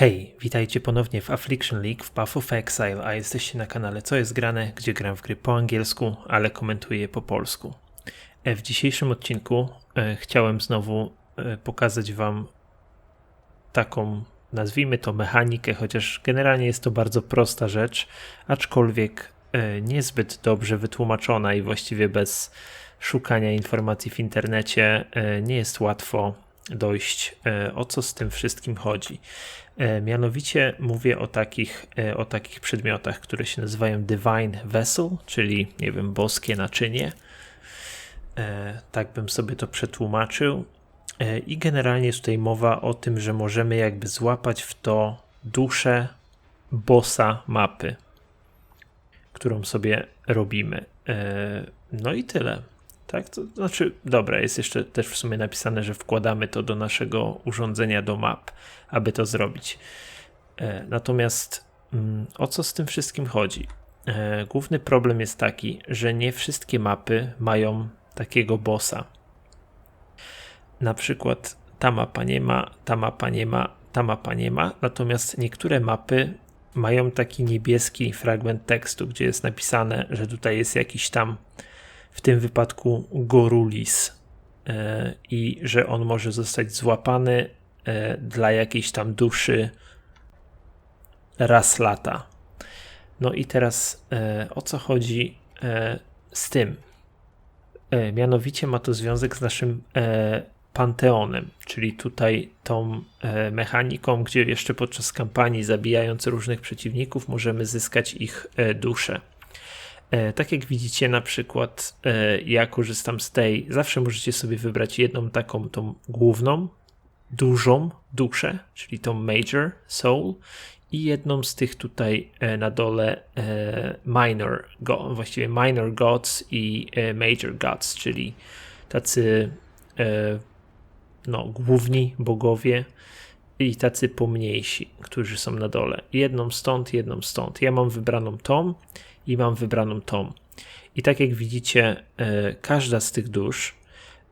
Hej, witajcie ponownie w Affliction League w Path of Exile, a jesteście na kanale Co jest grane, gdzie gram w gry po angielsku, ale komentuję po polsku. E, W dzisiejszym odcinku e, chciałem znowu e, pokazać Wam taką, nazwijmy to mechanikę, chociaż generalnie jest to bardzo prosta rzecz, aczkolwiek niezbyt dobrze wytłumaczona i właściwie bez szukania informacji w internecie nie jest łatwo dojść, e, o co z tym wszystkim chodzi. E, Mianowicie mówię o takich, e, o takich przedmiotach, które się nazywają Divine Vessel, czyli nie wiem, boskie naczynie. Tak bym sobie to przetłumaczył. I generalnie jest tutaj mowa o tym, że możemy jakby złapać w to duszę bossa mapy, którą sobie robimy. No i tyle. Tak, to znaczy, dobra, jest jeszcze też w sumie napisane, że wkładamy to do naszego urządzenia do map, aby to zrobić. E, Natomiast mm, o co z tym wszystkim chodzi? E, Główny problem jest taki, że nie wszystkie mapy mają takiego bossa. Na przykład ta mapa nie ma, ta mapa nie ma, ta mapa nie ma, natomiast niektóre mapy mają taki niebieski fragment tekstu, gdzie jest napisane, że tutaj jest jakiś tam w tym wypadku Gorulis e, i że on może zostać złapany e, dla jakiejś tam duszy raz lata. No i teraz e, o co chodzi z tym? Mianowicie ma to związek z naszym panteonem, czyli tutaj tą mechaniką, gdzie jeszcze podczas kampanii zabijając różnych przeciwników możemy zyskać ich duszę. E, Tak jak widzicie, na przykład e, ja korzystam z tej, zawsze możecie sobie wybrać jedną taką, tą główną, dużą duszę, czyli tą Major Soul i jedną z tych tutaj e, na dole Minor, go, właściwie Minor Gods i Major Gods, czyli tacy no, główni bogowie i tacy pomniejsi, którzy są na dole. Jedną stąd, jedną stąd. Ja mam wybraną tą i mam wybraną tą. I tak jak widzicie, e, każda z tych dusz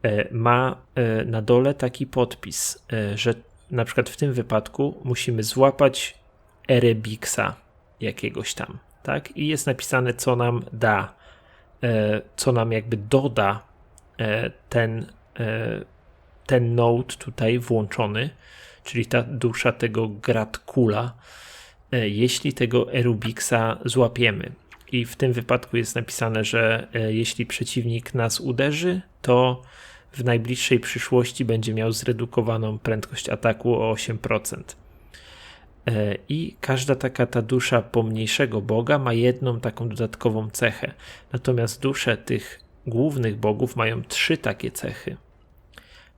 e, ma e, na dole taki podpis, że na przykład w tym wypadku musimy złapać Erebixa jakiegoś tam, tak? I jest napisane, co nam da, co nam jakby doda ten, ten node tutaj włączony, czyli ta dusza tego Gratkula, jeśli tego Erubixa złapiemy. I w tym wypadku jest napisane, że e, jeśli przeciwnik nas uderzy, to w najbliższej przyszłości będzie miał zredukowaną prędkość ataku o 8%. E, I każda taka ta dusza pomniejszego boga ma jedną taką dodatkową cechę. Natomiast dusze tych głównych bogów mają trzy takie cechy.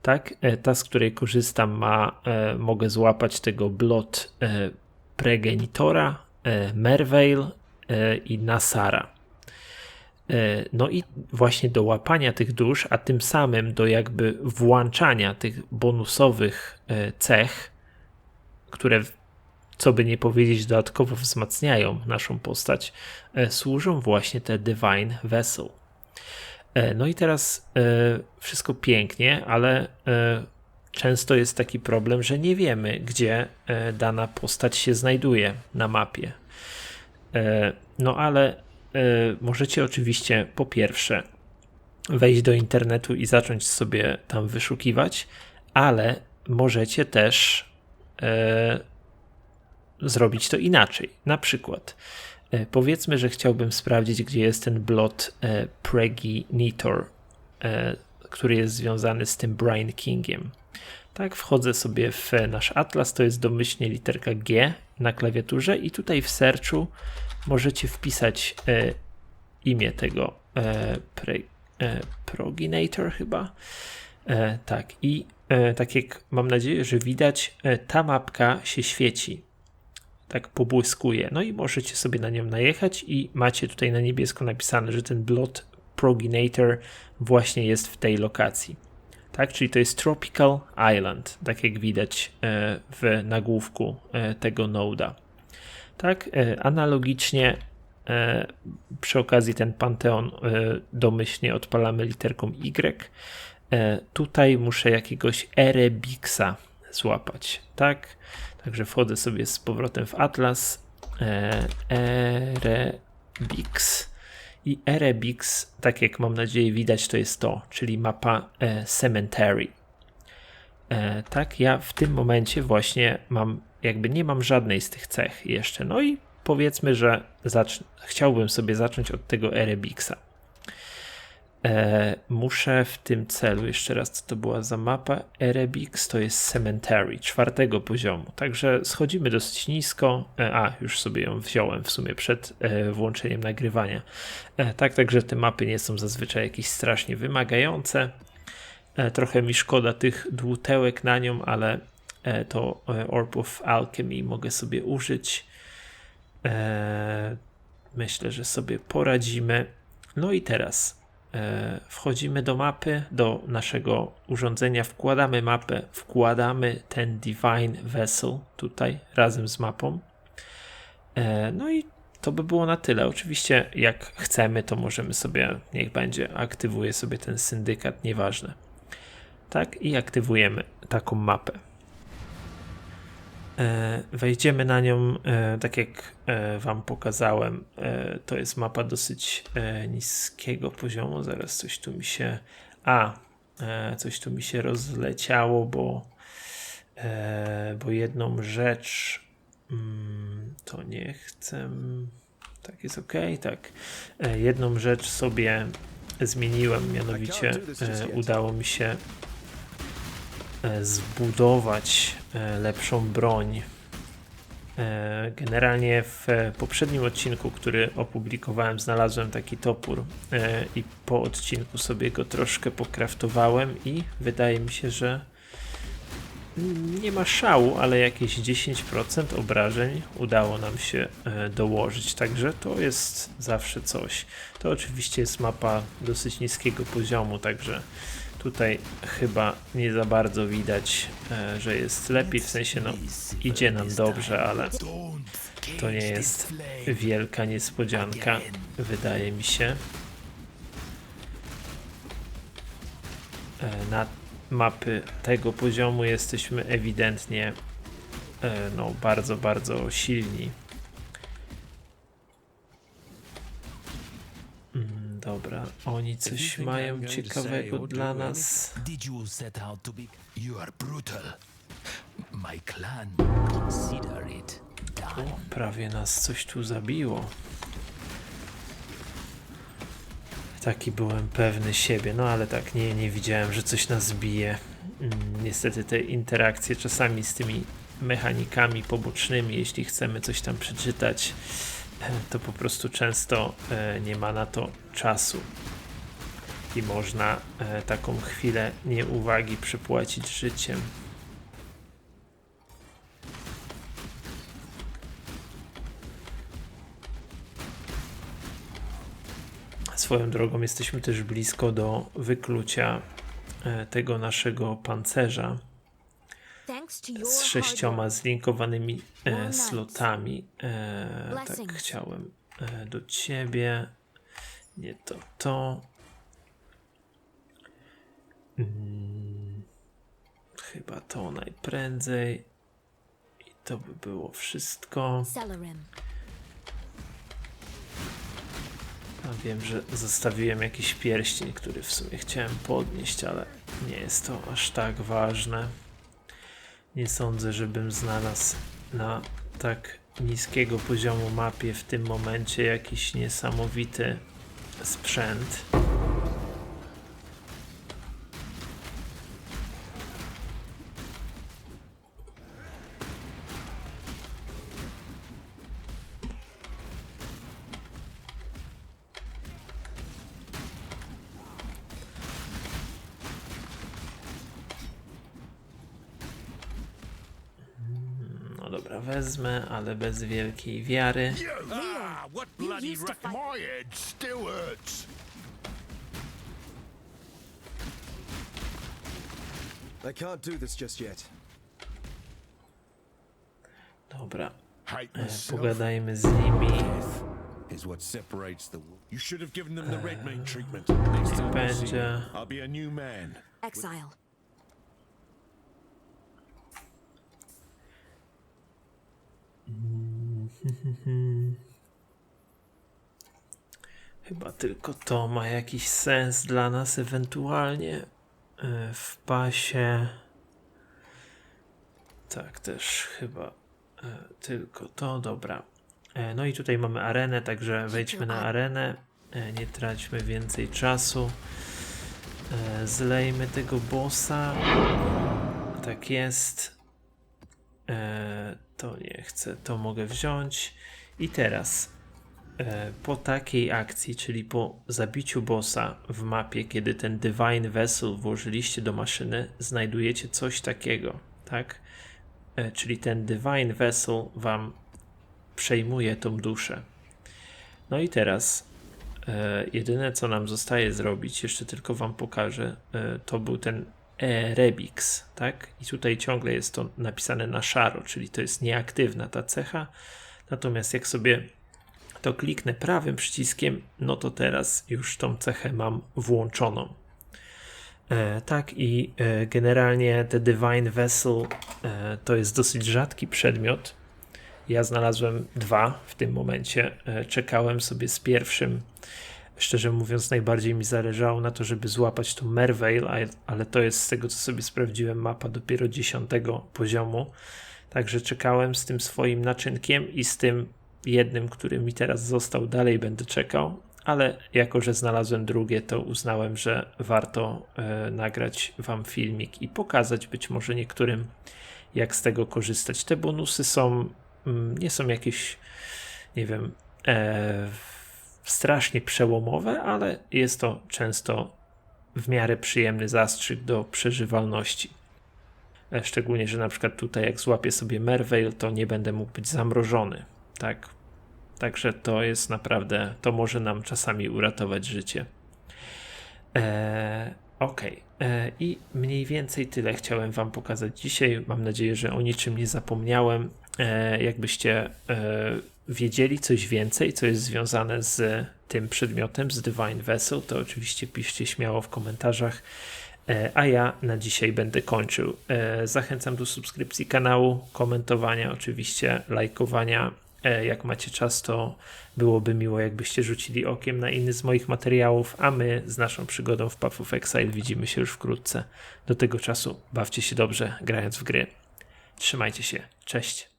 Tak, e, ta, z której korzystam, ma, mogę złapać tego blot Pregenitora, Merveil i Nasara. E, No i właśnie do łapania tych dusz, a tym samym do jakby włączania tych bonusowych e, cech, które co by nie powiedzieć, dodatkowo wzmacniają naszą postać, e, służą właśnie te Divine Vessel. E, No i teraz e, wszystko pięknie, ale e, często jest taki problem, że nie wiemy, gdzie e, dana postać się znajduje na mapie. E, No ale e, możecie oczywiście po pierwsze wejść do internetu i zacząć sobie tam wyszukiwać, ale możecie też e, zrobić to inaczej. Na przykład, powiedzmy, że chciałbym sprawdzić, gdzie jest ten blot Pregenitor, e, który jest związany z tym Brian Kingiem. Tak, wchodzę sobie w nasz atlas, to jest domyślnie literka G na klawiaturze i tutaj w searchu możecie wpisać e, imię tego e, pre, e, Proginator chyba. E, tak, i e, tak jak mam nadzieję, że widać, e, ta mapka się świeci. Tak pobłyskuje. No i możecie sobie na nią najechać i macie tutaj na niebiesko napisane, że ten blot Proginator właśnie jest w tej lokacji. Tak, czyli to jest Tropical Island, tak jak widać w nagłówku tego noda. Tak, e, analogicznie e, przy okazji ten Panteon e, domyślnie odpalamy literką Y. Tutaj muszę jakiegoś Erebixa złapać, tak? Także wchodzę sobie z powrotem w Atlas Erebix. I Erebix, tak jak mam nadzieję widać, to jest to, czyli mapa Cemetery. Tak, ja w tym momencie właśnie mam, jakby nie mam żadnej z tych cech jeszcze. No i powiedzmy, że chciałbym sobie zacząć od tego Erebixa. E, muszę w tym celu, jeszcze raz, co to była za mapa? Erebix to jest Cemetery, czwartego poziomu. Także schodzimy dosyć nisko. E, a, już sobie ją wziąłem w sumie przed e, włączeniem nagrywania. E, tak, także te mapy nie są zazwyczaj jakieś strasznie wymagające. E, trochę mi szkoda tych dłutełek na nią, ale to e, Orb of Alchemy mogę sobie użyć. E, myślę, że sobie poradzimy. No i teraz e, wchodzimy do mapy, do naszego urządzenia, wkładamy mapę, wkładamy ten Divine Vessel tutaj razem z mapą. E, no i to by było na tyle. Oczywiście, jak chcemy, to możemy sobie, niech będzie, aktywuję sobie ten syndykat, nieważne. Tak, i aktywujemy taką mapę. E, Wejdziemy na nią, e, tak jak e, Wam pokazałem. To jest mapa dosyć niskiego poziomu. Zaraz coś tu mi się. A, coś tu mi się rozleciało, bo, bo jedną rzecz mm, to nie chcę. Tak jest ok, tak. Jedną rzecz sobie zmieniłem, mianowicie udało mi się zbudować e, lepszą broń. E, Generalnie w e, poprzednim odcinku, który opublikowałem, znalazłem taki topór e, i po odcinku sobie go troszkę pokraftowałem i wydaje mi się, że nie ma szału, ale jakieś 10% obrażeń udało nam się e, dołożyć, także to jest zawsze coś. To oczywiście jest mapa dosyć niskiego poziomu, także tutaj chyba nie za bardzo widać, e, że jest lepiej, w sensie no idzie nam dobrze, ale to nie jest wielka niespodzianka, wydaje mi się. E, Na mapy tego poziomu jesteśmy ewidentnie e, no, bardzo, bardzo silni. Dobra, oni coś mają ciekawego dla nas. Did you set out to be? You are brutal. My clan consider it done. Prawie nas coś tu zabiło. Taki byłem pewny siebie, no ale tak nie, nie widziałem, że coś nas bije. Mm, Niestety te interakcje czasami z tymi mechanikami pobocznymi, jeśli chcemy coś tam przeczytać, to po prostu często e, nie ma na to czasu. I można e, taką chwilę nieuwagi przypłacić życiem. Swoją drogą jesteśmy też blisko do wyklucia e, tego naszego pancerza z sześcioma zlinkowanymi e, slotami. E, tak, chciałem e, do ciebie. Nie to to. Mm, chyba to najprędzej. I to by było wszystko. A wiem, że zostawiłem jakiś pierścień, który w sumie chciałem podnieść, ale nie jest to aż tak ważne. Nie sądzę, żebym znalazł na tak niskiego poziomu mapie w tym momencie jakiś niesamowity sprzęt. Dobra, wezmę, ale bez wielkiej wiary. Ah, can't do this just yet. Dobra, e, pogadajmy z nimi. is what separates the. You should have given them the red meat treatment. Next time I see I'll be a new man. Exile. Chyba tylko to ma jakiś sens dla nas ewentualnie e, w pasie. Tak, też chyba e, tylko to, dobra. E, No i tutaj mamy arenę, także wejdźmy na arenę. Nie traćmy więcej czasu. Zlejmy tego bossa. Tak jest. E, To nie chcę, to mogę wziąć. I teraz e, po takiej akcji, czyli po zabiciu bossa w mapie, kiedy ten Divine Vessel włożyliście do maszyny, znajdujecie coś takiego, tak? E, Czyli ten Divine Vessel wam przejmuje tą duszę. No i teraz e, jedyne co nam zostaje zrobić, jeszcze tylko wam pokażę, e, to był ten Rebix, tak? I tutaj ciągle jest to napisane na szaro, czyli to jest nieaktywna ta cecha. Natomiast jak sobie to kliknę prawym przyciskiem, no to teraz już tą cechę mam włączoną. E, tak, i e, generalnie The Divine Vessel e, to jest dosyć rzadki przedmiot. Ja znalazłem dwa w tym momencie. E, czekałem sobie z pierwszym. Szczerze mówiąc, najbardziej mi zależało na to, żeby złapać tu Merveil, a- ale to jest z tego, co sobie sprawdziłem, mapa dopiero 10 poziomu. Także czekałem z tym swoim naczynkiem i z tym jednym, który mi teraz został, dalej będę czekał, ale jako, że znalazłem drugie, to uznałem, że warto e, nagrać Wam filmik i pokazać być może niektórym, jak z tego korzystać. Te bonusy są, mm, nie są jakieś, nie wiem, e, strasznie przełomowe, ale jest to często w miarę przyjemny zastrzyk do przeżywalności. E, Szczególnie, że na przykład tutaj jak złapię sobie Merveil, to nie będę mógł być zamrożony. Tak. Także to jest naprawdę, to może nam czasami uratować życie. Eee, Okej. Eee, I mniej więcej tyle chciałem Wam pokazać dzisiaj. Mam nadzieję, że o niczym nie zapomniałem. Eee, jakbyście eee, wiedzieli coś więcej, co jest związane z tym przedmiotem, z Divine Vessel, to oczywiście piszcie śmiało w komentarzach. E, A ja na dzisiaj będę kończył. E, Zachęcam do subskrypcji kanału, komentowania, oczywiście lajkowania. E, Jak macie czas, to byłoby miło, jakbyście rzucili okiem na inny z moich materiałów, a my z naszą przygodą w Path of Exile widzimy się już wkrótce. Do tego czasu bawcie się dobrze, grając w gry. Trzymajcie się. Cześć.